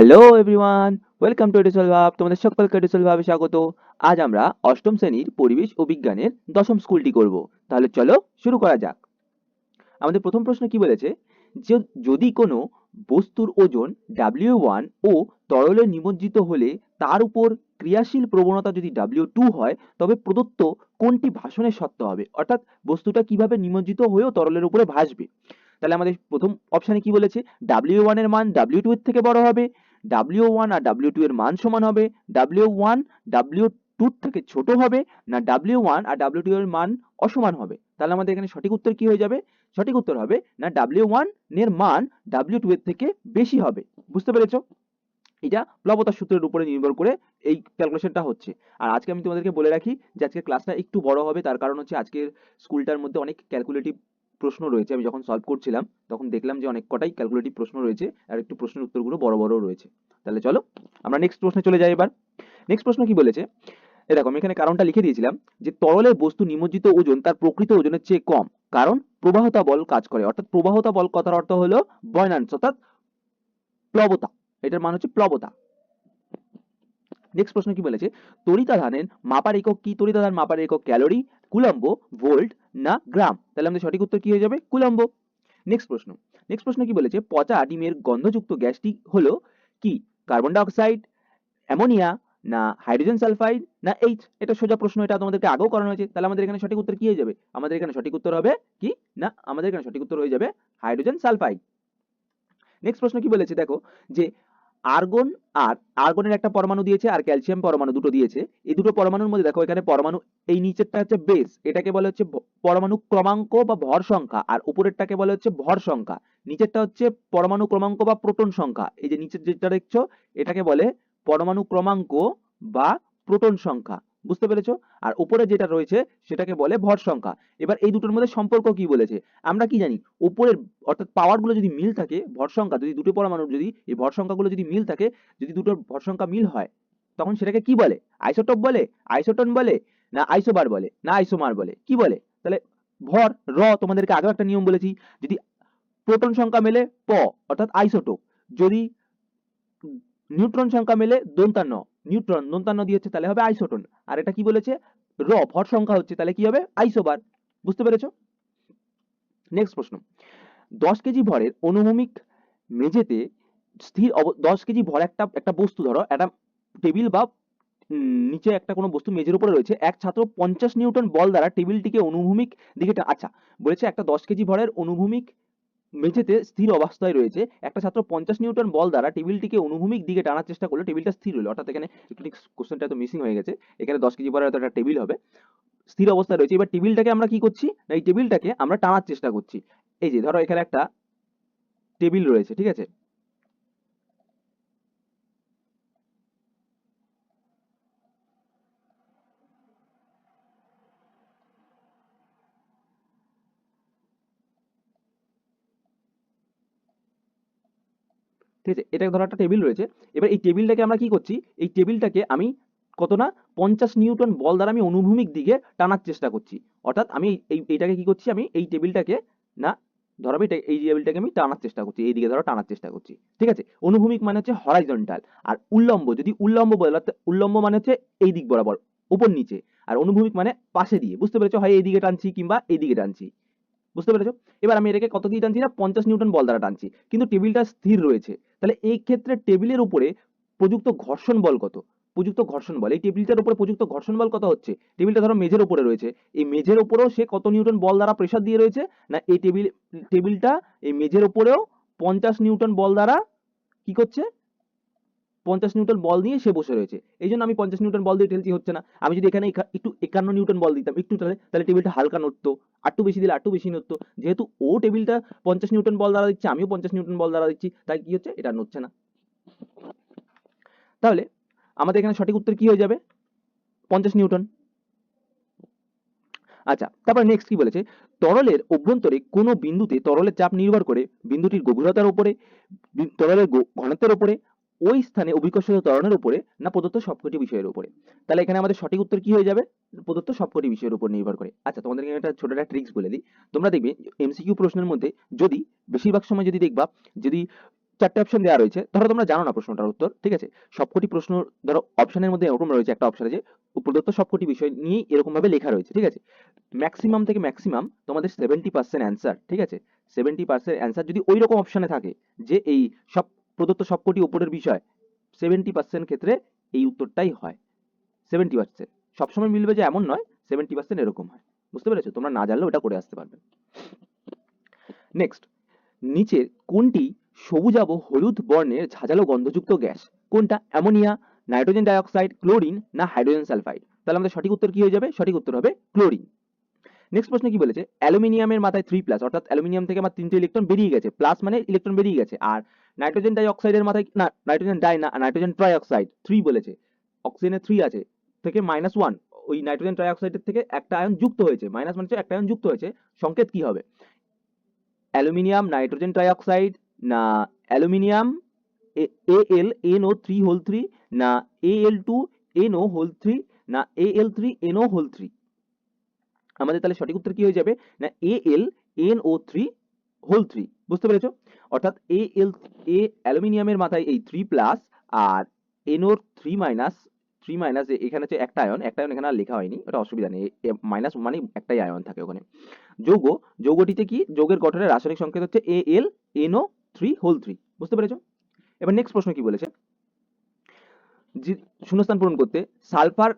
Hello everyone welcome to এডিসল ভাব তোমাদের সকলকে এডিসল ভাবে স্বাগত। আজ আমরা অষ্টম শ্রেণির পরিবেশ ও বিজ্ঞানের দশম স্কুলটি করব। তাহলে চলো শুরু করা যাক। আমাদের প্রথম প্রশ্ন কি বলেছে? যে যদি কোনো বস্তুর ওজন ডাব্লিউ ওয়ান ও তরলে নিমজ্জিত হলে তার উপর ক্রিয়াশীল প্রবণতা যদি ডাব্লিউ টু হয়, তবে প্রদত্ত কোনটি ভাষণের সত্য হবে? অর্থাৎ বস্তুটা কীভাবে নিমজ্জিত হয়েও তরলের উপরে ভাসবে? তাহলে আমাদের প্রথম অপশানে কি বলেছে? ডাব্লিউ ওয়ানের মান ডাব্লিউ টু এর থেকে বড় হবে। ডাব্লিউ ওয়ান আর ডাব্লিউ টু এর মান সমান হবে। ডাব্লিউ ওয়ান ডাব্লিউ টু থেকে ছোট হবে না ডাব্লিউ ওয়ান আর ডাব্লিউ টু এর মান অসমান হবে। তাহলে আমাদের এখানে সঠিক উত্তর কি হয়ে যাবে? সঠিক উত্তর হবে না ডাব্লিউ ওয়ানের মান ডাব্লিউ টু এর থেকে বেশি হবে। বুঝতে পেরেছ? এটা প্লবতার সূত্রের উপরে নির্ভর করে এই ক্যালকুলেশনটা হচ্ছে। আর আজকে আমি তোমাদেরকে বলে রাখি যে আজকের ক্লাসটা একটু বড় হবে, তার কারণ হচ্ছে আজকের স্কুলটার মধ্যে অনেক ক্যালকুলেটিভ প্রশ্ন রয়েছে, আমি যখন সলভ করছিলাম, তখন দেখলাম যে অনেক কটাই ক্যালকুলেটিভ প্রশ্ন রয়েছে, আর একটু প্রশ্নের উত্তরগুলো বড় বড় রয়েছে। তাহলে চলো, আমরা নেক্সট প্রশ্নে চলে যাই এবার। নেক্সট প্রশ্ন কি বলেছে? এ দেখো, আমি এখানে কারণটা লিখে দিয়েছিলাম যে তরলের বস্তু নিমজ্জিত ওজন তার প্রকৃত ওজনের চেয়ে কম, কারণ প্রবাহতা বল কাজ করে। অর্থাৎ প্রবাহতা বল কথার অর্থ হলো বয়নান্স অর্থাৎ প্লবতা। এটার মান হচ্ছে প্লবতা। নেক্সট প্রশ্ন কি বলেছে? তড়িতাধানের মাপার একক কি? তড়িতাধান মাপার একক ক্যালোরি কুলম্ব ভোল্ট না গ্রাম? তাহলে আমাদের সঠিক উত্তর কি হয়ে যাবে? কুলম্ব। নেক্সট প্রশ্ন। নেক্সট প্রশ্ন কি বলেছে? পচা ডিমের গন্ধযুক্ত গ্যাসটি হলো কি? কার্বন ডাইঅক্সাইড অ্যামোনিয়া না হাইড্রোজেন সালফাইড না এইচ এটা সোজা প্রশ্ন, এটা তোমাদেরকে আগেও করানো হয়েছে। তাহলে আমাদের এখানে সঠিক উত্তর কি হয়ে যাবে? আমাদের এখানে সঠিক উত্তর হবে কি? না, আমাদের এখানে সঠিক উত্তর হয়ে যাবে হাইড্রোজেন সালফাইড নেক্সট প্রশ্ন কি বলেছে? দেখো যে আর্গন আর আর্গনের একটা পরমাণু দিয়েছে আর ক্যালসিয়াম পরমাণু দুটো দিয়েছে। এই দুটো পরমাণুর মধ্যে দেখো এখানে পরমাণু, এই নিচেরটা হচ্ছে বেস এটাকে বলা হচ্ছে পরমাণু ক্রমাঙ্ক বা ভর সংখ্যা, আর উপরেরটাকে বলা হচ্ছে ভর সংখ্যা। নিচেরটা হচ্ছে পরমাণু ক্রমাঙ্ক বা প্রোটন সংখ্যা। এই যে নিচের যেটা দেখছ, এটাকে বলে পরমাণু ক্রমাঙ্ক বা প্রোটন সংখ্যা। বুঝতে পেরেছ? আর উপরে যেটা রয়েছে সেটাকে বলে ভর সংখ্যা। এবার এই দুটোর মধ্যে সম্পর্ক কি বলেছে? আমরা কি জানি? উপরের অর্থাৎ পাওয়ারগুলো যদি মিল থাকে, ভর সংখ্যা, যদি দুটো পরমাণুর যদি এই ভর সংখ্যাগুলো যদি মিল থাকে, যদি দুটোর ভর সংখ্যা মিল হয়, তখন সেটাকে কি বলে? আইসোটোপ বলে? আইসোটন বলে? না আইসোবার বলে? না আইসোমার বলে? কি বলে? তাহলে ভর, র, তোমাদেরকে আগেও একটা নিয়ম বলেছি। যদি প্রোটন সংখ্যা মেলে প, অর্থাৎ আইসোটোপ যদি নিউট্রন সংখ্যা মেলে দন্তান্ন নিউট্রন দন্তান্ন দিয়ে হচ্ছে, তাহলে হবে আইসোটন আর এটা কি বলেছে? র, ভর সংখ্যা হচ্ছে, তাহলে কি হবে? আইসোবার বুঝতে পেরেছ? নেক্সট প্রশ্ন. দশ কেজি ভরের অনুভূমিক মেঝেতে স্থির দশ কেজি ভর একটা একটা বস্তু, ধরো, একটা টেবিল বা নিচে একটা কোনো বস্তু মেঝের উপরে রয়েছে, এক ছাত্র পঞ্চাশ নিউটন বল দ্বারা টেবিলটিকে অনুভূমিক দিকে আচ্ছা বলেছে একটা দশ কেজি ভরের অনুভূমিক মেঝেতে স্থির অবস্থায় রয়েছে। একটা ছাত্র পঞ্চাশ নিউটন বল দ্বারা টেবিলটিকে অনুভূমিক দিকে টানার চেষ্টা করলে টেবিলটা স্থির হলো। অর্থাৎ এখানে কোশ্চেনটা তো মিসিং হয়ে গেছে। এখানে দশ কেজি পরে একটা টেবিল হবে। স্থির অবস্থায় রয়েছে। এবার টেবিলটাকে আমরা কি করছি? এই টেবিলটাকে আমরা টানার চেষ্টা করছি। এই যে ধরো এখানে একটা টেবিল রয়েছে, ঠিক আছে? ঠিক আছে, এটা ধরো একটা টেবিল রয়েছে। এবার এই টেবিলটাকে আমরা কি করছি? এই টেবিলটাকে আমি কত না পঞ্চাশ নিউটন বল দ্বারা আমি অনুভূমিক দিকে টানার চেষ্টা করছি। অর্থাৎ আমি এই এইটাকে কি করছি? আমি এই টেবিলটাকে না, ধরো আমি এই টেবিলটাকে আমি টানার চেষ্টা করছি, এইদিকে ধরো টানার চেষ্টা করছি। ঠিক আছে? অনুভূমিক মানে হচ্ছে হরাইজন্টাল আর উল্লম্ব, যদি উল্লম্ব বলে উল্লম্ব মানে হচ্ছে এই দিক বরাবর, উপর নিচে। আর অনুভূমিক মানে পাশে দিয়ে, বুঝতে পেরেছ? হয় এইদিকে টানছি কিংবা এইদিকে টানছি। বুঝতে পেরেছ? এবার আমি এটাকে কত দিয়ে টানছি না? পঞ্চাশ নিউটন বল দ্বারা টানছি। কিন্তু টেবিলটা স্থির রয়েছে। তাহলে এই ক্ষেত্রে টেবিলের উপরে প্রযুক্ত ঘর্ষণ বল কত? প্রযুক্ত ঘর্ষণ বল। এই টেবিলটার উপরে প্রযুক্ত ঘর্ষণ বল কত হচ্ছে? টেবিলটা ধরো মেঝের উপরে রয়েছে। এই মেঝের উপরেও সে কত নিউটন বল দ্বারা প্রেসার দিয়ে রয়েছে? না, এই টেবিল, টেবিলটা এই মেঝের উপরেও পঞ্চাশ নিউটন বল দ্বারা কি করছে? পঞ্চাশ নিউটন বল নিয়ে সে বসে রয়েছে। এই জন্য আমি পঞ্চাশ নিউটন বল দিয়ে ঠেলছি হচ্ছে না। আমি যদি এখানে একটু একান্ন নিউটন বল দিতাম, একটু তাহলে তাহলে টেবিলটা হালকা নড়তো, আটটু বেশি দিলে আটটু বেশি নড়তো। যেহেতু ও টেবিলটা পঞ্চাশ নিউটন বল দ্বারা দিচ্ছে, আমিও পঞ্চাশ নিউটন বল দ্বারা দিচ্ছি, তাই কি হচ্ছে? এটা নড়ছে না। তাহলে, আমাদের এখানে সঠিক উত্তর কি হয়ে যাবে? পঞ্চাশ নিউটন। আচ্ছা তারপর নেক্সট কি বলেছে? তরলের অভ্যন্তরে কোনো বিন্দুতে তরলের চাপ নির্ভর করে বিন্দুটির গভীরতার উপরে তরলের ঘনত্বের উপরে ওই স্থানে অভিকর্ষিত ত্বরণের উপরে না প্রদত্ত সবকটি বিষয়ের উপরে। তাহলে এখানে আমাদের সঠিক উত্তর কি হয়ে যাবে? প্রদত্ত সবকটি বিষয়ের উপর নির্ভর করে। আচ্ছা তোমাদেরকে একটা ছোট একটা ট্রিক্স বলে দিই। তোমরা দেখবে এমসিকিউ প্রশ্নের মধ্যে যদি বেশিরভাগ সময় যদি দেখবা, যদি চারটে অপশন দেওয়া রয়েছে, ধরো তোমরা জানো না প্রশ্নটার উত্তর, ঠিক আছে? সবকটি প্রশ্ন, ধরো অপশনের মধ্যে এরকম রয়েছে একটা অপশন যে, প্রদত্ত সবকটি বিষয় নিয়ে এরকম ভাবে লেখা রয়েছে, ঠিক আছে? ম্যাক্সিমাম থেকে ম্যাক্সিমাম তোমাদের সেভেন্টি পার্সেন্ট অ্যান্সার ঠিক আছে? সেভেন্টি পার্সেন্ট অ্যান্সার যদি ওই রকম অপশনে থাকে যে এই সব প্রদত্ত সবকটি উপরের বিষয় সেভেন্টি পার্সেন্ট ক্ষেত্রে এই উত্তরটাই হয়। সেভেন্টি পার্সেন্ট সবসময় মিলবে যে এমন নয় সেভেন্টি পার্সেন্ট এরকম হয়। বুঝতে পেরেছ? তোমরা না জানলেও এটা করে আসতে পারবে। নেক্সট নিচের কোনটি সবুজাভ হলুদ বর্ণের ঝাঁঝালো গন্ধযুক্ত গ্যাস? কোনটা? অ্যামোনিয়া, নাইট্রোজেন ডাইঅক্সাইড, ক্লোরিন না হাইড্রোজেন সালফাইড? তাহলে আমাদের সঠিক উত্তর কি হয়ে যাবে? সঠিক উত্তর হবে ক্লোরিন। নেক্সট প্রশ্ন কি বলেছে? অ্যালুমিনিয়ামের মাথায় থ্রি প্লাস অর্থাৎ অ্যালুমিনিয়াম থেকে আমার তিনটে ইলেকট্রন বেরিয়ে গেছে প্লাস মানে ইলেকট্রন বেরিয়ে গেছে, আর নাইট্রোজেন ডাইঅক্সাইডের মাথায় না, নাইট্রোজেন ডাই না, নাইট্রোজেন ট্রাইঅক্সাইড থ্রি বলেছে। অক্সিজেনের থ্রি আছে, থেকে মাইনাস ওয়ান ওই নাইট্রোজেন ট্রাইঅক্সাইডের থেকে একটা আয়ন যুক্ত হয়েছে মাইনাস মানে একটা আয়ন যুক্ত হয়েছে, সংকেত কি হবে? অ্যালুমিনিয়াম, নাইট্রোজেন ট্রাইঅক্সাইড, না aluminium, A L N O three whole three না A L two N O whole three না A L three N O whole three আমাদের তাহলে সঠিক উত্তর কি হয়ে যাবে? না A L N O three whole three বুঝতে পেরেছ? অর্থাৎ এ এল এ অ্যালুমিনিয়ামের মাথায় এই থ্রি প্লাস আর এনওর থ্রি মাইনাস থ্রি মাইনাস এখানে হচ্ছে একটা আয়ন একটা আয়ন এখানে আর লেখা হয়নি ওটা অসুবিধা নেই মাইনাস মানে একটাই আয়ন থাকে ওখানে। যৌগ, যৌগটিতে কি যৌগের গঠনের রাসায়নিক সংকেত হচ্ছে A L N O three whole three বুঝতে পেরেছ? এবার নেক্সট প্রশ্ন কি বলেছে? শূন্যস্থান পূরণ করতে সালফার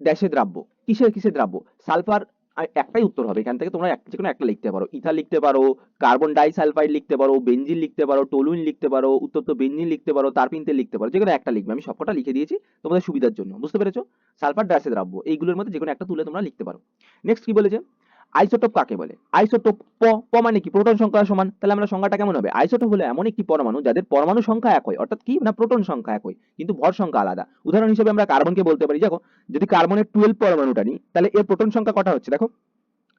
ড্যাশে দ্রাব্য, কিসের কিসের দ্রাব্য? সালফার আর একটাই উত্তর হবে, এখান থেকে তোমরা যে কোনো একটা লিখতে পারো। ইথা লিখতে পারো, কার্বন ডাইসালফাইড লিখতে পারো বেঞ্জিন লিখতে পারো, টলুইন লিখতে পারো, উত্তপ্ত বেঞ্জিন লিখতে পারো, তারপিনতে লিখতে পারো যে কোনো একটা লিখবে। আমি সবকটা লিখে দিয়েছি তোমাদের সুবিধার জন্য, বুঝতে পেরেছ? সালফার ডাইসে দ্রাব্য, এইগুলোর মধ্যে যে কোনো একটা তুলে তোমরা লিখতে পারো। নেক্সট কি বলেছে? আইসোটোপ কাকে বলে? আইসোটোপ প প মানে কি? প্রোটন সংখ্যা সমান। তাহলে আমরা সংখ্যাটা কেমন হবে? আইসোটোপ হলো এমন একটি পরমাণু যাদের পরমাণু সংখ্যা এক হয়। অর্থাৎ কি? না প্রোটন সংখ্যা এক হয়। কিন্তু ভর সংখ্যা আলাদা। উদাহরণ হিসেবে আমরা কার্বনকে বলতে পারি। দেখো, যদি কার্বনের টুয়েলভ পরমাণুটা নিই, তাহলে এর প্রোটন সংখ্যা কটা হচ্ছে? দেখো,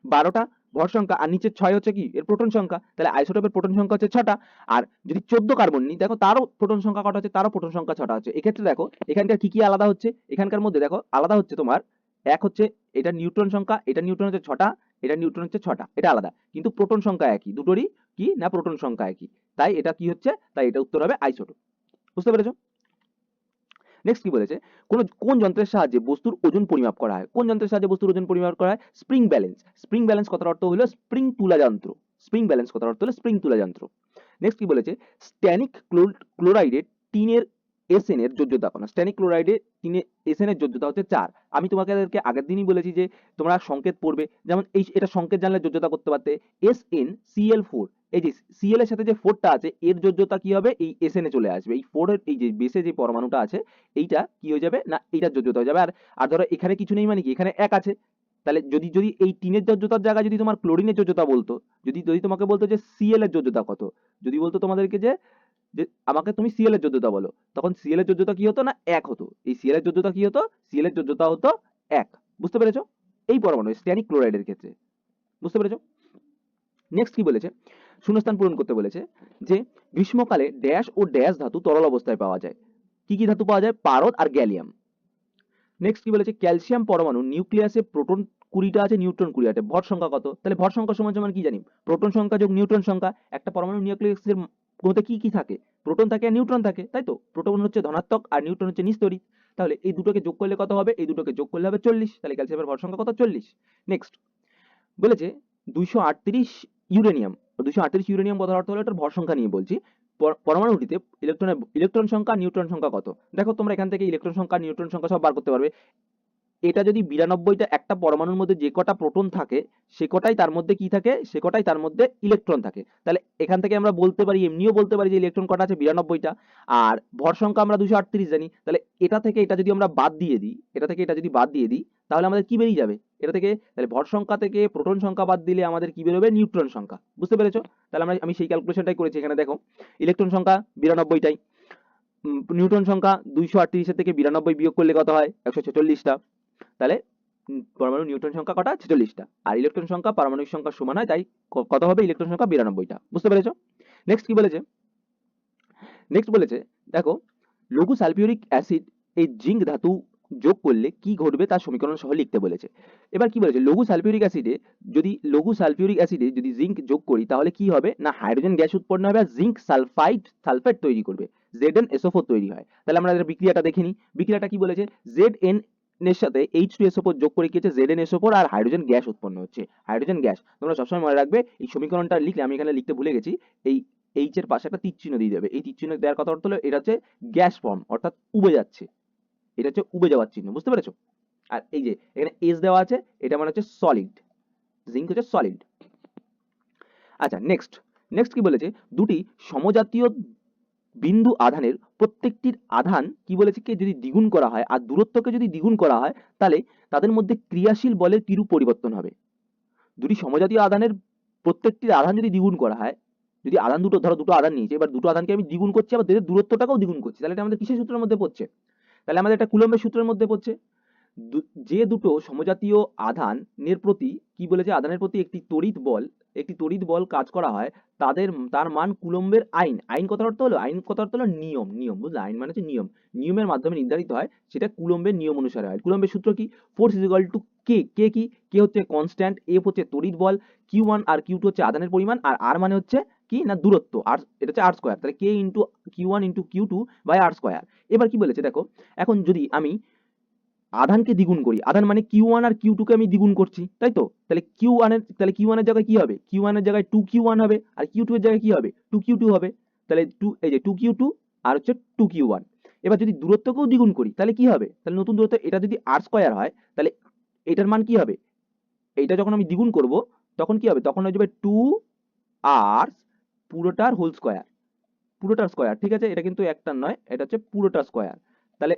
বারোটা ভর সংখ্যা আর নিচে ছয় হচ্ছে কি? এর প্রোটন সংখ্যা। তাহলে আইসোটোপের প্রোটন সংখ্যা হচ্ছে ছটা। আর যদি চোদ্দ কার্বন নিই, দেখো, তারও প্রোটন সংখ্যা কটা হচ্ছে? তারও প্রোটন সংখ্যা ছটা হচ্ছে। এক্ষেত্রে দেখো, এখানকার কি কি আলাদা হচ্ছে? এখানকার মধ্যে দেখো, আলাদা হচ্ছে তোমার, এক হচ্ছে এটা নিউট্রন সংখ্যা, এটা নিউট্রন হচ্ছে ছটা এটা নিউট্রন হচ্ছে ছটা, এটা আলাদা। কিন্তু প্রোটন সংখ্যা একই, দুটোরই কি না প্রোটন সংখ্যা একই। তাই এটা কি হচ্ছে? তাই এটা উত্তর হবে আইসোটোপ। বুঝতে পেরেছ? নেক্সট কি বলেছে? কোন কোন যন্ত্রের সাহায্যে বস্তুর ওজন পরিমাপ করা হয়? কোন যন্ত্রের সাহায্যে বস্তুর ওজন পরিমাপ করা হয়? Spring balance. স্প্রিং ব্যালেন্স কথার অর্থ হলো স্প্রিং তুলা যন্ত্র। স্প্রিং ব্যালেন্স কথার অর্থ হলো স্প্রিং তুলা যন্ত্র। নেক্সট কি বলেছে? স্ট্যানিক ক্লোরাইডে টিনের এসএন এর যোজ্যতা কত স্ট্যানিক ক্লোরাইডে টিনে এসএন এর যোজ্যতা হচ্ছে চার। আমি তোমাদেরকে আগের দিনই বলেছি যে, তোমরা সংকেত পড়বে। যেমন এই, এটা সংকেত জানলে যোজ্যতা করতে পারতে। এস এন সিএল ফোর এই যে সিএল এর সাথে যে ফোরটা আছে, এর যোজ্যতা কি হবে? এই এস এ চলে আসবে। এই ফোর এর, এই যে বেসে যে পরমাণুটা আছে, এইটা কি হয়ে যাবে? না, এইটার যোজ্যতা হয়ে যাবে। আর আর ধরো এখানে কিছু নেই মানে কি? এখানে এক আছে। তাহলে যদি যদি এই টিনের যোজ্যতার জায়গায় যদি তোমার ক্লোরিনের যোজ্যতা বলতো, যদি যদি তোমাকে বলতো যে সিএল এর যোজ্যতা কত? যদি বলতো তোমাদেরকে যে যে আমাকে তুমি সিএল এর যোজ্যতা বলো, তখন সিএল এর যোজ্যতা কি হতো না? এক হতো। এই সিএল এর যোজ্যতা কি হতো? সিএল এর যোজ্যতা হতো এক। বুঝতে পেরেছ? এই পরমাণু স্ট্যানিক ক্লোরাইডের ক্ষেত্রে। বুঝতে পেরেছ? নেক্সট কি বলেছে? শূন্যস্থান পূরণ করতে বলেছে যে, গ্রীষ্মকালে ড্যাশ ও ড্যাশ ধাতু তরল অবস্থায় পাওয়া যায়। কি কি ধাতু পাওয়া যায়? পারদ আর গ্যালিয়াম। নেক্সট কি বলেছে? ক্যালসিয়াম পরমাণু নিউক্লিয়াসে প্রোটন কুড়িটা আছে, নিউট্রন কুড়ি আছে। ভর সংখ্যা কত? তাহলে ভর সংখ্যা সমান সমান কি জানি? প্রোটন সংখ্যা যোগ নিউট্রন সংখ্যা। একটা পরমাণু নিউক্লিয়াসের মধ্যে কি কি থাকে? প্রোটন থাকে আর নিউট্রন থাকে, তাই তো? প্রোটন হচ্ছে ধনাত্মক আর নিউট্রন হচ্ছে নিস্তরিত। তাহলে এই দুটোকে যোগ করলে কত হবে? এই দুটোকে যোগ করলে হবে চল্লিশ। তাহলে ক্যালসিয়ামের ভর সংখ্যা কত? চল্লিশ। নেক্সট বলেছে দুইশো আটত্রিশ ইউরেনিয়াম। দুইশো আটত্রিশ ইউরেনিয়াম কথার অর্থ হলো এটার ভর সংখ্যা নিয়ে বলছি। পর- পরমাণুটিতে ইলেকট্রনের, ইলেকট্রন সংখ্যা নিউট্রন সংখ্যা কত? দেখো তোমরা এখান থেকে ইলেকট্রন সংখ্যা নিউট্রন সংখ্যা সব বার করতে পারবে। এটা যদি বিরানব্বইটা একটা পরমাণুর মধ্যে যে কটা প্রোটন থাকে সে কটাই তার মধ্যে কি থাকে? সে কটাই তার মধ্যে ইলেকট্রন থাকে। তাহলে এখান থেকে আমরা বলতে পারি এমনিও বলতে পারি যে ইলেকট্রন কটা আছে? বিরানব্বইটা। আর ভর সংখ্যা আমরা দুশো আটত্রিশ জানি। তাহলে এটা থেকে এটা যদি আমরা বাদ দিয়ে দিই এটা থেকে এটা যদি বাদ দিয়ে দিই তাহলে আমাদের কি বেরিয়ে যাবে? এটা থেকে তাহলে ভর সংখ্যা থেকে প্রোটন সংখ্যা বাদ দিলে আমাদের কি বেরোবে? নিউট্রন সংখ্যা। বুঝতে পেরেছ? তাহলে আমরা আমি সেই ক্যালকুলেশনটাই করেছি এখানে দেখো। ইলেকট্রন সংখ্যা বিরানব্বইটাই। উম, নিউট্রন সংখ্যা দুইশো আটত্রিশের থেকে বিরানব্বই বিয়োগ করলে কত হয়? একশো ছেচল্লিশটা। তাহলে পরমাণু নিউট্রন সংখ্যা কটা? ছেচল্লিশটা। আর ইলেকট্রন সংখ্যা পারমাণবিক সংখ্যা সমান হয়, তাই কত হবে? ইলেকট্রন সংখ্যা বিরানব্বইটা। বুঝতে পেরেছ? নেক্সট কি বলেছে? নেক্সট বলেছে, দেখো, লঘু সালফিউরিক অ্যাসিড এই জিঙ্ক ধাতু যোগ করলে কি ঘটবে তার সমীকরণ সহ লিখতে বলেছে। এবার কি বলেছে? লঘু সালফিউরিক অ্যাসিডে যদি লঘু সালফিউরিক অ্যাসিডে যদি জিঙ্ক যোগ করি, তাহলে কি হবে? না, হাইড্রোজেন গ্যাস উৎপন্ন হবে আর জিঙ্ক সালফাইড, সালফেট তৈরি করবে। জেড এন এসোফোর তৈরি হয়। তাহলে আমরা বিক্রিয়াটা দেখিনি। বিক্রিয়াটা কি বলেছে? জেড এন এর সাথে এইচ টু এসোফোর যোগ করে কি Z N S O four আর হাইড্রোজেন গ্যাস উৎপন্ন হচ্ছে। হাইড্রোজেন গ্যাস তোমরা সবসময় মনে রাখবে, এই সমীকরণটা লিখলে, আমি এখানে লিখতে ভুলে গেছি, এই এইচ এর পাশে একটা তীর চিহ্ন দিয়ে দেবে। এই তীর চিহ্ন দেওয়ার কথা অর্থ হলো, এটা হচ্ছে গ্যাস ফর্ম অর্থাৎ উবে যাচ্ছে। এটা হচ্ছে উবে যাওয়ার চিহ্ন, বুঝতে পেরেছ? আর এই যে, এখানে এস দেওয়া আছে, এটা মানে হচ্ছে সলিড জিঙ্ক হচ্ছে সলিড আচ্ছা নেক্সট নেক্সট কি বলেছে? দুটি সমজাতীয় বিন্দু আধানের প্রত্যেকটির আধান কি বলেছে কে? যদি দ্বিগুণ করা হয় আর দূরত্বকে যদি দ্বিগুণ করা হয়, তাহলে তাদের মধ্যে ক্রিয়াশীল বলের কিরূপ পরিবর্তন হবে? দুটি সমজাতীয় আধানের প্রত্যেকটির আধান যদি দ্বিগুণ করা হয়, যদি আধান দুটো, ধরো দুটো আধান নিয়েছে, এবার দুটো আধানকে আমি দ্বিগুণ করছি, আবার দূরত্বটাকেও দ্বিগুণ করছি, তাহলে এটা আমাদের কিসের সূত্রের মধ্যে পড়ছে? তাহলে আমাদের একটা কুলম্বের সূত্রের মধ্যে পড়ছে। যে দুটো সমজাতীয় আধান আধানের প্রতি, কি বলেছে? আধানের প্রতি একটি তড়িৎ বল, একটি তড়িৎ বল কাজ করা হয়, তাদের, তার মান কুলম্বের আইন। আইন কথার অর্থ হলো, আইন কথার অর্থ হলো নিয়ম নিয়ম, বুঝলে? আইন মানে হচ্ছে নিয়ম। নিয়মের মাধ্যমে নির্ধারিত হয়, সেটা কুলম্বের নিয়ম অনুসারে হয়। কুলম্বের সূত্র কি? Force is equal to K K কি? কে হচ্ছে কনস্ট্যান্ট এফ হচ্ছে তড়িৎ বল কিউ ওয়ান আর কিউ টু হচ্ছে আধানের পরিমাণ, আর আর মানে হচ্ছে কি? না, দূরত্ব। আর এটা হচ্ছে আর স্কোয়ার তাহলে K into Q one into Q two by R square এবার কি বলেছে? দেখো, এখন যদি আমি আধানকে দ্বিগুণ করি। আধান মানে কিউ ওয়ান আর কিউ টুকে আমি দ্বিগুণ করছি, তাই তো? তাহলে কিউ ওয়ানের তাহলে কিউ ওয়ানের জায়গায় কি হবে? কিউ ওয়ানের জায়গায় টু কিউ ওয়ান হবে, আর কিউ টু এর জায়গায় কি হবে? টু কিউ টু হবে। তাহলে টু এই যে টু কিউ টু আর হচ্ছে টু কিউ ওয়ান এবার যদি দূরত্বকেও দ্বিগুণ করি, তাহলে কি হবে? তাহলে নতুন দূরত্ব, এটা যদি আর স্কোয়ার হয়, তাহলে এটার মান কি হবে? এইটা যখন আমি দ্বিগুণ করব, তখন কি হবে? তখন হয়ে যাবে টু আর পুরোটার হোল স্কোয়ার পুরোটার স্কোয়ার ঠিক আছে? এটা কিন্তু একটার নয়, এটা হচ্ছে পুরোটার স্কোয়ার তাহলে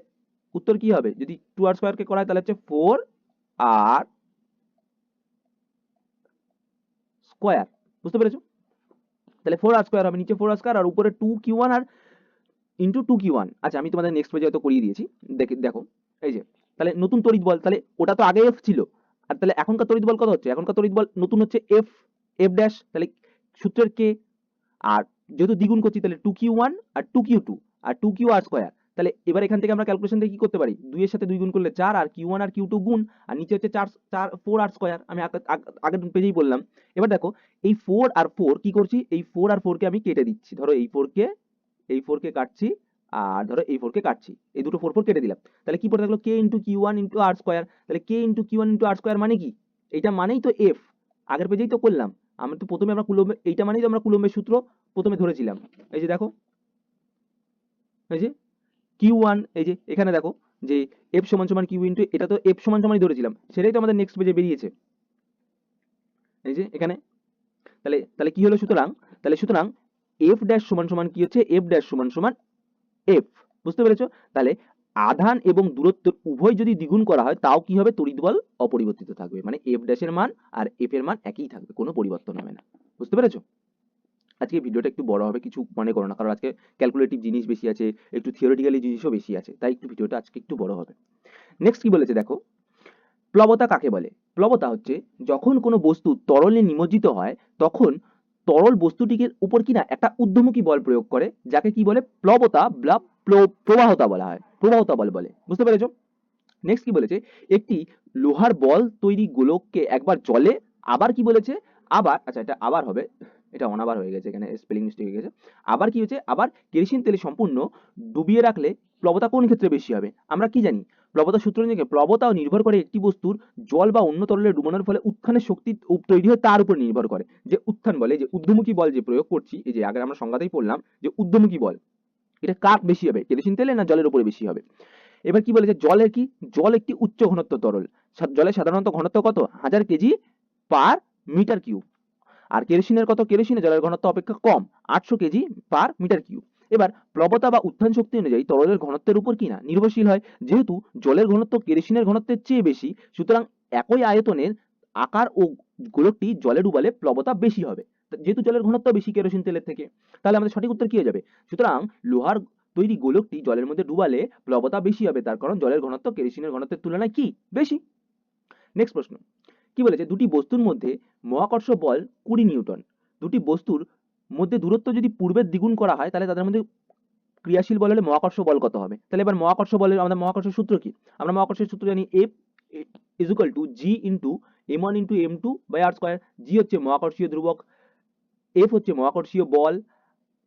উত্তর কি হবে? যদি টু আর স্কোয়ারকে করা হয়, তাহলে হচ্ছে ফোর আর স্কোয়ার বুঝতে পেরেছ? তাহলে ফোর আর স্কোয়ার হবে, নিচে ফোর আর স্কোয়ার আর উপরে two Q one R into two Q one আচ্ছা আমি তোমাদের নেক্সট পেজে হয়তো করিয়ে দিয়েছি। দেখে, দেখো, এই যে, তাহলে নতুন তড়িৎ বল, তাহলে ওটা তো আগে এফ ছিল। আর তাহলে এখনকার তড়িৎ বল কত হচ্ছে? এখনকার তড়িৎ বল নতুন হচ্ছে এফ এফ ড্যাশ তাহলে সূত্রের কে আর যেহেতু দ্বিগুণ করছি, তাহলে টু কিউ ওয়ান আর টু কিউ টু আর টু কিউ আর স্কোয়ার তাহলে এবার এখান থেকে আমরা ক্যালকুলেশন থেকে কি করতে পারি? দুইয়ের সাথে দুই গুণ করলে চার, আর কিউ ওয়ান আর কিউ টু গুণ, আর নিচে হচ্ছে চার চার ফোর আর স্কোয়ার আমি আগের পেজেই বললাম। এবার দেখো, এই ফোর আর ফোর কি করছি? এই ফোর আর ফোরকে আমি কেটে দিচ্ছি। ধরো এই ফোরকে এই ফোরকে কাটছি, আর ধরো এই ফোরকে কাটছি। এই দুটো ফোর ফোর কেটে দিলাম। তাহলে কি পড়ে থাকল? K into Q one into R square তাহলে K into Q one into R square মানে কি? এইটা মানেই তো এফ আগের পেজেই তো করলাম। আমরা তো প্রথমে আমরা কুলম্বে, এইটা মানেই তো আমরা কুলম্বের সূত্র প্রথমে ধরেছিলাম। এই যে দেখো, এই যে কিউ ওয়ান এই যে এখানে দেখো যে এফ সমান সমান কিউ ইন্টু এটা তো এফ সমান সমানই ধরেছিলাম। সেটাই তো আমাদের নেক্সট পেজে বেরিয়েছে। এই যে এখানে, তাহলে তাহলে কি হলো সুতরাং? তাহলে সুতরাং এফ ড্যাশ সমান সমান কি হচ্ছে? এফ ড্যাশ সমান সমান এফ বুঝতে পেরেছ? তাহলে আধান এবং দূরত্ব উভয় যদি দ্বিগুণ করা হয়, তাও কি হবে? তড়িৎ বল অপরিবর্তিত থাকবে। মানে এফ ড্যাশের মান আর এফ এর মান একই থাকবে। কোনো পরিবর্তন হবে না। বুঝতে পেরেছ? আজকে ভিডিওটা একটু বড় হবে, কিছু মনে করো না, কারণ আজকে ক্যালকুলেটিভ জিনিস বেশি আছে, একটু থিওরিটিক্যালি জিনিসও বেশি আছে, তাই একটু ভিডিওটা আজকে একটু বড় হবে। নেক্সট কি বলেছে দেখো? প্লবতা কাকে বলে? প্লবতা হচ্ছে যখন কোনো বস্তু তরলে নিমজ্জিত হয়, তখন তরল বস্তুটিকে উপর কিনা একটা ঊর্ধ্বমুখী বল প্রয়োগ করে, যাকে কি বলে? প্লবতা বা প্রবাহতা বলা হয়, প্রবাহতা বল বলে। বুঝতে পেরেছ? নেক্সট কি বলেছে? একটি লোহার বল তৈরি গোলককে একবার জলে, আবার কি বলেছে? আবার আচ্ছা এটা আবার হবে এটা অনাবার হয়ে গেছে, এখানে স্পেলিং মিস্টেক হয়ে গেছে। আবার কি হয়েছে? আবার কেরোসিন তেলে সম্পূর্ণ ডুবিয়ে রাখলে প্লবতা কোন ক্ষেত্রে বেশি হবে? আমরা কি জানি? প্লবতা সূত্র অনুযায়ী প্লবতাও নির্ভর করে একটি বস্তুর জল বা অন্য তরলে ডুবানোর ফলে উত্থানের শক্তি তৈরি হয় তার উপর নির্ভর করে। যে উত্থান বলে, যে ঊর্ধ্বমুখী বল যে প্রয়োগ করছি, এই যে আগে আমরা সংজ্ঞাতেই পড়লাম, যে ঊর্ধ্বমুখী বল, এটা কার বেশি হবে? কেরোসিন তেলে না জলের উপরে বেশি হবে? এবার কি বলেছে? জলের কি? জল একটি উচ্চ ঘনত্ব তরল। জলের সাধারণত ঘনত্ব কত? হাজার K G per metre cube. আর কেরোসিনের কত? কেরোসিনে জলের ঘনত্ব অপেক্ষা কম, আটশো কেজি পার মিটার কিউব। এবার প্লবতা বা উত্থান শক্তি অনুযায়ী তরলের ঘনত্বের উপর কিনা নির্ভরশীল হয়, যেহেতু জলের ঘনত্ব কেরোসিনের ঘনত্বের চেয়ে বেশি, সুতরাং একই আয়তনের আকার ও গোলকটি জলে ডুবালে প্লবতা বেশি হবে। যেহেতু জলের ঘনত্ব বেশি কেরোসিন তেলের থেকে, তাহলে আমাদের সঠিক উত্তর কি হয়ে যাবে? সুতরাং লোহার তৈরি গোলকটি জলের মধ্যে ডুবালে প্লবতা বেশি হবে, তার কারণ জলের ঘনত্ব কেরোসিনের ঘনত্বের তুলনায় কি? বেশি। নেক্সট প্রশ্ন। কি বলেছে? দুটি বস্তুর মধ্যে মহাকর্ষ বল কুড়ি নিউটন। দুটি বস্তুর মধ্যে দূরত্ব যদি পূর্বের দ্বিগুণ করা হয়, তাহলে তাদের মধ্যে ক্রিয়াশীল বল হলে মহাকর্ষ বল কত হবে? তাহলে এবার মহাকর্ষ বলের, আমাদের মহাকর্ষ সূত্র কি? আমরা মহাকর্ষের সূত্র জানি F is equal to G into M one into M two by R square G হচ্ছে মহাকর্ষীয় ধ্রুবক এফ হচ্ছে মহাকর্ষীয় বল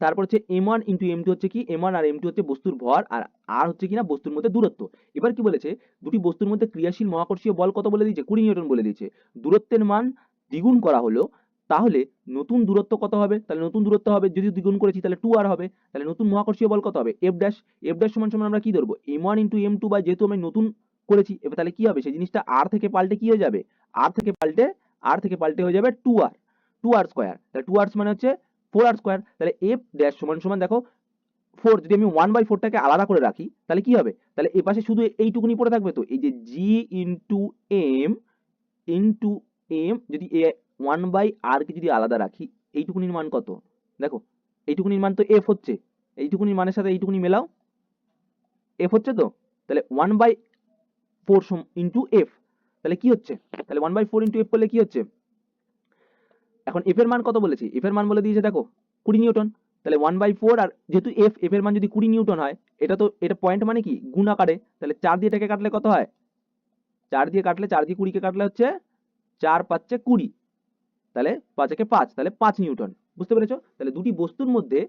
তারপর হচ্ছে M one into M two হচ্ছে কি? এম ওয়ান আর এম টু হচ্ছে বস্তুর ভর আর আর হচ্ছে কিনা বস্তুর মধ্যে দূরত্ব। এবার কি বলেছে? দুটি বস্তুর মধ্যে ক্রিয়াশীল মহাকর্ষীয় বল কত বলে দিয়েছে? কুড়ি নিউটন বলে দিয়েছে। দূরত্বের মান দ্বিগুণ করা হলো, তাহলে নতুন দূরত্ব কত হবে? তাহলে নতুন দূরত্ব হবে। যদি দ্বিগুণ করেছি, তাহলে টু আর হবে। তাহলে নতুন মহাকর্ষীয় বল কত হবে? এফ ড্যাশ এফ ড্যাশ সমান সমান আমরা কি ধরবো? M one into M two বা যেহেতু আমি নতুন করেছি, এবার তাহলে কি হবে? সেই জিনিসটা আর থেকে পাল্টে কি হয়ে যাবে? আর থেকে পাল্টে আর থেকে পাল্টে হয়ে যাবে two R two R square তাহলে টু আর্স মানে হচ্ছে ফোর আর স্কোয়ার তাহলে এফ ড্যাশ সমান সমান দেখো ফোর যদি আমি ওয়ান বাই ফোরটাকে আলাদা করে রাখি, তাহলে কি হবে? তাহলে এ পাশে শুধু এইটুকুনি পড়ে থাকবে তো, এই যে G into M into M যদি এ ওয়ান বাই আর কে যদি আলাদা রাখি, এইটুকুনির মান কত? দেখো, এইটুকুনির মান তো এফ হচ্ছে, এইটুকুনির মানের সাথে এইটুকুনি মেলাও এফ হচ্ছে তো? তাহলে one by four into F তাহলে কি হচ্ছে? তাহলে one by four into F করলে কি হচ্ছে? এখন এফ এর মান কত বলেছি? এফ এর মান বলে দিয়েছে দেখো, কুড়ি নিউটন। তাহলে ওয়ান বাই ফোর আর যেহেতু এফ এফ এর মান যদি কুড়ি নিউটন হয়, এটা তো, এটা পয়েন্ট মানে কি? গুণ আকারে। তাহলে চার দিয়ে এটাকে কাটলে কত হয়? চার দিয়ে কাটলে, চার দিয়ে কুড়িকে কাটলে হচ্ছে চার পাঁচে কুড়ি। তাহলে পাঁচেকে পাঁচ, তাহলে পাঁচ নিউটন। বুঝতে পেরেছ? তাহলে দুটি বস্তুর মধ্যে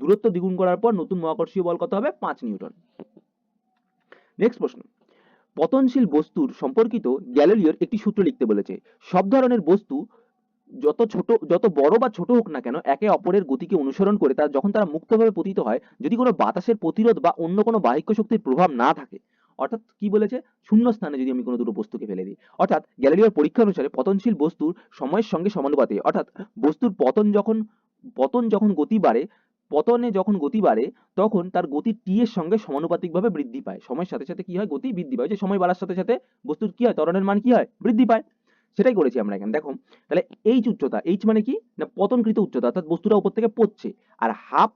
দূরত্ব দ্বিগুণ করার পর নতুন মহাকর্ষীয় বল কত হবে? পাঁচ নিউটন। নেক্সট প্রশ্ন। পতনশীল বস্তুর সম্পর্কিত গ্যালিলিওর একটি সূত্র লিখতে বলেছে। সব ধরনের বস্তু যত ছোট, যত বড় বা ছোট হোক না কেন, একে অপরের গতিকে অনুসরণ করে তার যখন তারা মুক্তভাবে পতিত হয়, যদি কোনো বাতাসের প্রতিরোধ বা অন্য কোনো বাহিক্য শক্তির প্রভাব না থাকে, অর্থাৎ কি বলেছে? শূন্য স্থানে যদি আমি কোনো দুটো বস্তুকে ফেলে দিই। অর্থাৎ গ্যালিলিওর পরীক্ষা অনুসারে পতনশীল বস্তুর সময়ের সঙ্গে সমানুপাতে, অর্থাৎ বস্তুর পতন যখন পতন যখন গতি বাড়ে, পতনে যখন গতি বাড়ে, তখন তার গতি টি এর সঙ্গে সমানুপাতিকভাবে বৃদ্ধি পায়। সময়ের সাথে সাথে কি হয়? গতি বৃদ্ধি পায়। যে সময় বাড়ার সাথে সাথে বস্তুর কি হয়? ত্বরণের মান কি হয়? বৃদ্ধি পায়। সেটাই করেছি আমরা এখানে। দেখো, তাহলে এইচ উচ্চতা এইচ মানে কি? না, পতনকৃত উচ্চতা, অর্থাৎ বস্তুটা উপর থেকে পড়ছে। আর হাফ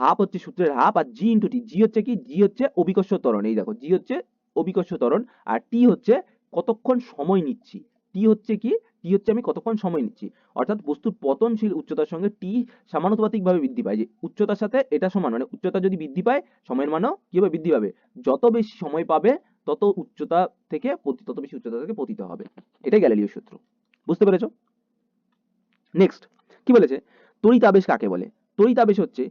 হাফ হচ্ছে সূত্রের হাফ আর জি ইন্টু টি জি হচ্ছে কি? জি হচ্ছে অবিকর্ষ ত্বরণ। এই দেখো জি হচ্ছে অবিকর্ষ ত্বরণ, আর টি হচ্ছে কতক্ষণ সময় নিচ্ছি? টি হচ্ছে কি? টি হচ্ছে আমি কতক্ষণ সময় নিচ্ছি? অর্থাৎ বস্তুর পতনশীল উচ্চতার সঙ্গে টি সমানুপাতিকভাবে বৃদ্ধি পায়। যে উচ্চতার সাথে এটা সমান মানে উচ্চতা যদি বৃদ্ধি পায়, সময়ের মানও কীভাবে বৃদ্ধি পাবে? যত বেশি সময় পাবে তত উচ্চতা থেকে তত বেশি উচ্চতা থেকে পতিত হবে। এটাই গ্যালিলিও সূত্র। বুঝতে পেরেছ? নেক্সট কি বলেছে? তড়িৎ আবেশ কাকে বলে? তড়িৎ আবেশ হচ্ছে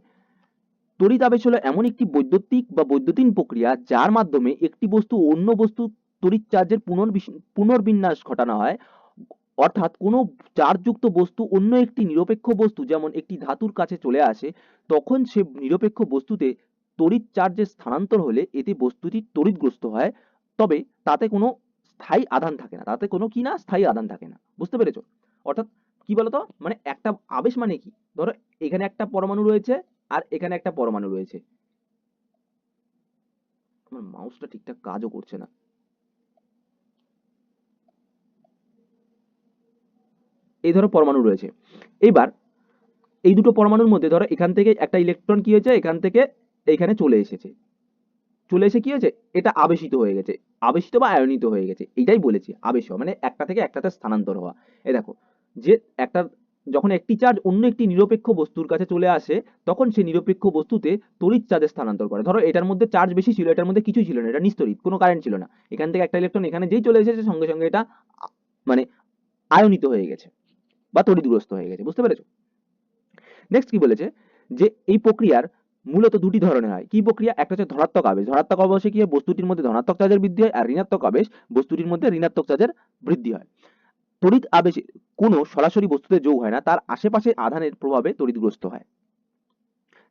তড়িৎ আবেশ হলো এমন একটি বৈদ্যুতিক বা বৈদ্যুতিন প্রক্রিয়া যার মাধ্যমে একটি বস্তু অন্য বস্তু তড়িৎ চার্জের পুনর্বিন্যাস ঘটানো হয়। অর্থাৎ কোনো চার্জযুক্ত বস্তু অন্য একটি নিরপেক্ষ বস্তু, যেমন একটি ধাতুর কাছে চলে আসে, তখন সে নিরপেক্ষ বস্তুতে তড়িৎ চার্জের স্থানান্তর হলে এতে বস্তুটি তড়িৎগ্রস্ত হয়, তবে তাতে কোনো স্থায়ী আধান থাকে না। তাতে কোনো কি না? স্থায়ী আধান থাকে না। বুঝতে পেরেছ? অর্থাৎ কি বলতো? মানে একটা আবেশ মানে কি? ধরো এখানে একটা পরমাণু রয়েছে আর এখানে একটা পরমাণু রয়েছে। আমার মাউসটা ঠিকঠাক কাজও করছে না। এই ধরো পরমাণু রয়েছে। এবার এই দুটো পরমাণুর মধ্যে ধরো এখান থেকে একটা ইলেকট্রন কি হয়েছে? এখান থেকে এইখানে চলে এসেছে। চলে এসে কি হয়েছে? এটা আবেশিত হয়ে গেছে। আবেশিত বা আয়নিত হয়ে গেছে। এটাই বলেছি আবেশ হওয়া মানে একটা থেকে একটাতে স্থানান্তর হওয়া। এই দেখো, যে একটা, যখন একটি চার্জ অন্য একটি নিরপেক্ষ বস্তুর কাছে চলে আসে, তখন সেই নিরপেক্ষ বস্তুতে তড়িৎ চার্জে স্থানান্তর করে। ধরো, এটার মধ্যে চার্জ বেশি ছিল, এটার মধ্যে কিছুই ছিল না, এটা নিস্তরিত কোনো কারেন্ট ছিল না। এখান থেকে একটা ইলেকট্রন এখানে যেই চলে এসেছে, সঙ্গে সঙ্গে এটা মানে আয়নিত হয়ে গেছে বা তড়িৎগ্রস্ত হয়ে গেছে। বুঝতে পেরেছ? নেক্সট কি বলেছে? যে এই প্রক্রিয়ার মূলত দুটি ধরনের হয়। কি প্রক্রিয়া? একটা হচ্ছে ধনাত্মক আবেশ। ধনাত্মক আবেশে কি বস্তুটির মধ্যে ধনাত্মক চার্জের বৃদ্ধি হয় আর ঋণাত্মক আবেশ বস্তুটির মধ্যে ঋণাত্মক চার্জের বৃদ্ধি হয়। তড়িৎ আবেশে কোনো সরাসরি বস্তুতে যোগ হয় না, তার আশেপাশে আধানের প্রভাবে তড়িৎগ্রস্ত হয়।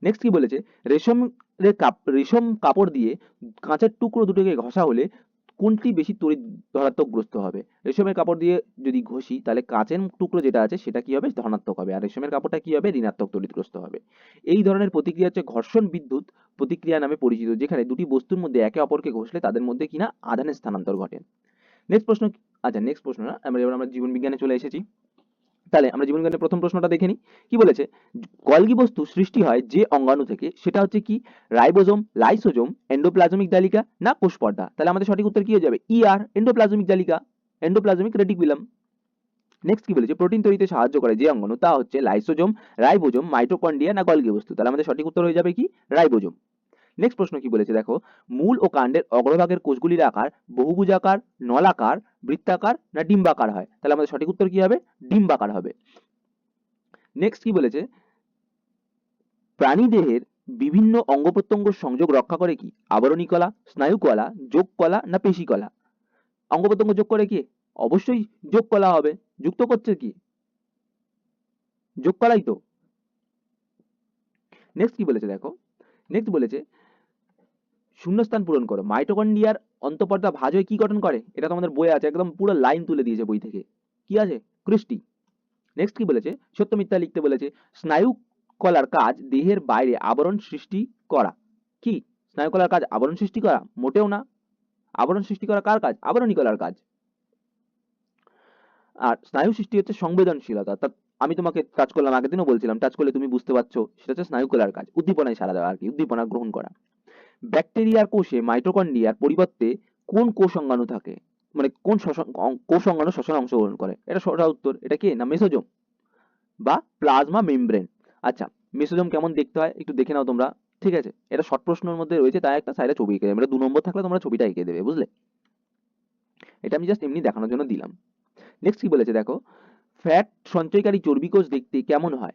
নেক্সট কি বলেছে? রেশমের কাপ রেশম কাপড় দিয়ে কাঁচের টুকরো দুটোকে ঘষা হলে কোনটি বেশি তড়িৎ ধনাত্মকগ্রস্ত হবে? রেশমের কাপড় দিয়ে যদি ঘষি, তাহলে কাঁচের টুকরো যেটা আছে, সেটা কি হবে? ধনাত্মক হবে। আর রেশমের কাপড়টা কি হবে? ঋণাত্মক তড়িৎগ্রস্ত হবে। এই ধরনের প্রতিক্রিয়া হচ্ছে ঘর্ষণ বিদ্যুৎ প্রতিক্রিয়া নামে পরিচিত, যেখানে দুটি বস্তুর মধ্যে একে অপরকে ঘষলে তাদের মধ্যে কিনা আধানের স্থানান্তর ঘটে। নেক্সট প্রশ্ন আচ্ছা নেক্সট প্রশ্ন না। আমরা এবার আমরা জীবন বিজ্ঞানে চলে এসেছি। তাহলে আমরা জীবন বিজ্ঞানের প্রথম প্রশ্নটা দেখে নিই। কি বলেছে? গলগি বস্তু সৃষ্টি হয় যে অঙ্গাণু থেকে, সেটা হচ্ছে কি? রাইবোজোম, লাইসোজোম, এন্ডোপ্লাজমিক জালিকা না কোষ পর্দা তাহলে আমাদের সঠিক উত্তর কি হয়ে যাবে? ই আর এন্ডোপ্লাজমিক জালিকা, এন্ডোপ্লাজমিক রেটিকুলাম নেক্সট কি বলেছে? প্রোটিন তৈরিতে সাহায্য করে যে অঙ্গাণু, তা হচ্ছে লাইসোজোম, রাইবোজোম মাইটোকন্ড্রিয়া না গলগি বস্তু। তাহলে আমাদের সঠিক উত্তর হয়ে যাবে কি? রাইবোজোম। নেক্সট প্রশ্ন কি বলেছে? দেখো, মূল ও কাণ্ডের অগ্রভাগের কোষগুলির আকার বহুভুজাকার, নলাকার, বৃত্তাকার না ডিম্বাকার হয়? তাহলে আমাদের সঠিক উত্তর কি হবে? ডিম্বাকার হবে। নেক্সট কি বলেছে? প্রাণীদেহের বিভিন্ন অঙ্গ প্রত্যঙ্গ সংযোগ রক্ষা করে কি? আবরণী কলা, স্নায়ু কলা, যোগ কলা না পেশি কলা? অঙ্গ প্রত্যঙ্গ যোগ করে কি? অবশ্যই যোগ কলা হবে। যুক্ত করছে কি? যোগ কলাই তো। নেক্সট কি বলেছে? দেখো নেক্সট বলেছে শূন্যস্থান পূরণ করো। মাইটোকন্ড্রিয়ার অন্তঃপর্দা ভাজ হয়ে কি গঠন করে? এটা তো আমাদের বই আছে, একদম পুরো লাইন তুলে দিয়েছে বই থেকে। কি আছে? কৃষ্টি। নেক্সট কি বলেছে? সত্য মিথ্যা লিখতে বলেছে স্নায়ু কলার কাজ দেহের বাইরে আবরণ সৃষ্টি করা। কি? স্নায়ু কলার কাজ আবরণ সৃষ্টি করা? মোটেও না। আবরণ সৃষ্টি করা কার কাজ? আবরণী কলার কাজ। আর স্নায়ু সৃষ্টি হচ্ছে সংবেদনশীলতা। তা আমি তোমাকে টাচ করলাম, আগের দিনও বলছিলাম টাচ করলে তুমি বুঝতে পারছ, সেটা হচ্ছে স্নায়ু কলার কাজ, উদ্দীপনায় সারা দেওয়া আর কি, উদ্দীপনা গ্রহণ করা। ব্যাকটেরিয়ার কোষে মাইটোকন্ড্রিয়ার পরিবর্তে কোন কোষ অঙ্গাণু থাকে? মানে কোন কোষ অঙ্গাণু শ্বসনে অংশগ্রহণ করে? এটা সোজা উত্তর। এটা কি? না মেসোজোম বা প্লাজমা মেমব্রেন। আচ্ছা মেসোজোম কেমন দেখতে হয়? একটু দেখে নাও তোমরা। ঠিক আছে, এটা শর্ট প্রশ্নের মধ্যে রয়েছে, তাই একটা সাইডে ছবি এঁকে দেবে। এটা দু নম্বর থাকলে তোমরা ছবিটা এঁকে দেবে, বুঝলে? এটা আমি জাস্ট এমনি দেখানোর জন্য দিলাম। নেক্সট কি বলেছে? দেখো ফ্যাট সঞ্চয়কারী চর্বি কোষ দেখতে কেমন হয়?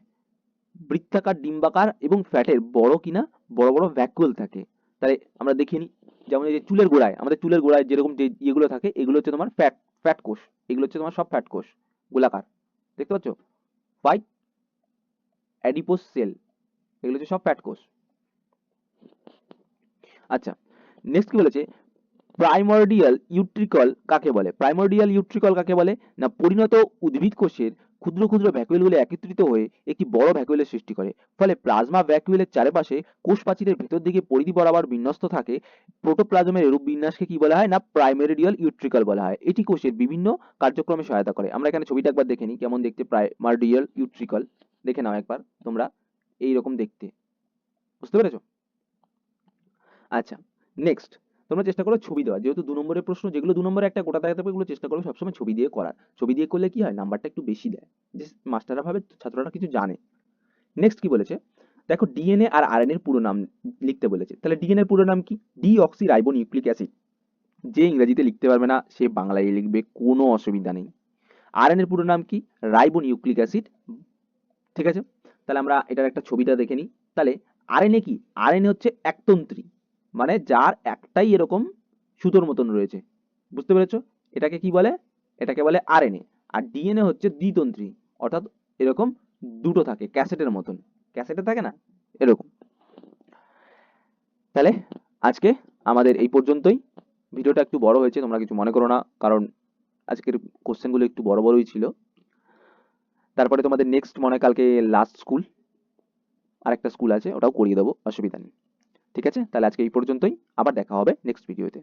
বৃত্তাকার, ডিম্বাকার এবং ফ্যাটের বড় কিনা? বড় বড় ভ্যাকুয়াল থাকে। তাহলে আমরা দেখে নিই, যেমন এই যে চুলের গোড়ায়, আমাদের চুলের গোড়ায় যেরকম যে ইয়েগুলো থাকে, এগুলো হচ্ছে তোমার ফ্যাট ফ্যাট কোষ, এগুলো হচ্ছে তোমার সব ফ্যাট কোষ, গোলাকার, দেখতে পাচ্ছ? হোয়াইট অ্যাডিপোস সেল এগুলো হচ্ছে সব ফ্যাট কোষ। আচ্ছা নেক্সট কি বলেছে? প্রাইমর্ডিয়াল ইউট্রিকল কাকে বলে? প্রাইমর্ডিয়াল ইউট্রিকল কাকে বলে? না, পরিণত উদ্ভিদ কোষের ক্ষুদ্র ক্ষুদ্র ভ্যাকুয়েলগুলো একত্রিত হয়ে একটি বড় ভ্যাকুয়েলের সৃষ্টি করে। ফলে প্লাজমা ভ্যাকুয়েলের চারপাশে কোষ প্রাচীরের ভেতর দিকে পরিধি বরাবর বিন্যস্ত থাকে প্রোটোপ্লাজমের এরূপ বিন্যাসকে কি বলা হয় না প্রাইমেরিডিয়াল ইউট্রিকল বলা হয়। এটি কোষের বিভিন্ন কার্যক্রমে সহায়তা করে। আমরা এখানে ছবিটা একবার দেখে নিই, কেমন দেখতে প্রাইমার্ডিয়াল ইউট্রিকল দেখে নাও একবার, তোমরা এই রকম দেখতে। বুঝতে পেরেছ? আচ্ছা নেক্সট তোমরা চেষ্টা করো ছবি দেওয়া যেহেতু দু নম্বরের প্রশ্ন, যেগুলো দু নম্বরে একটা গোটা দেখাতে হবে, এগুলো চেষ্টা করো সবসময় ছবি দিয়ে করার। ছবি দিয়ে করলে কি হয়? নাম্বারটা একটু বেশি দেয়। যে মাস্টাররা ভাবে ছাত্ররা কিছু জানে। নেক্সট কি বলেছে? দেখো ডিএনএ আর আরএনএর পুরো নাম লিখতে বলেছে। তাহলে ডিএনএ এর পুরো নাম কি? Deoxyribonucleic acid যে ইংরেজিতে লিখতে পারবে না, সে বাংলায় লিখবে, কোনো অসুবিধা নেই। আর আরএনএর পুরো নাম কি? রাইবো নিউক্লিক অ্যাসিড ঠিক আছে? তাহলে আমরা এটার একটা ছবিটা দেখে নিই। তাহলে আরএনএ কি? আরএনএ হচ্ছে একতন্ত্রী। মানে যার একটাই এরকম সুতোর মতন রয়েছে। বুঝতে পেরেছ? এটাকে কি বলে? এটাকে বলে আরএনএ আর ডিএনএ হচ্ছে দ্বিতন্ত্রী। অর্থাৎ এরকম দুটো থাকে, ক্যাসেটের মতন। ক্যাসেটে থাকে না? এরকম। তাহলে আজকে আমাদের এই পর্যন্তই। ভিডিওটা একটু বড় হয়েছে, তোমরা কিছু মনে করো না, কারণ আজকের কোশ্চেনগুলো একটু বড় বড়ই ছিল। তারপরে তোমাদের নেক্সট মনে কালকে লাস্ট স্কুল আরেকটা স্কুল আছে, ওটাও করিয়ে দেবো, অসুবিধা নেই। ঠিক আছে? তাহলে আজকে এই পর্যন্তই। আবার দেখা হবে নেক্সট ভিডিওতে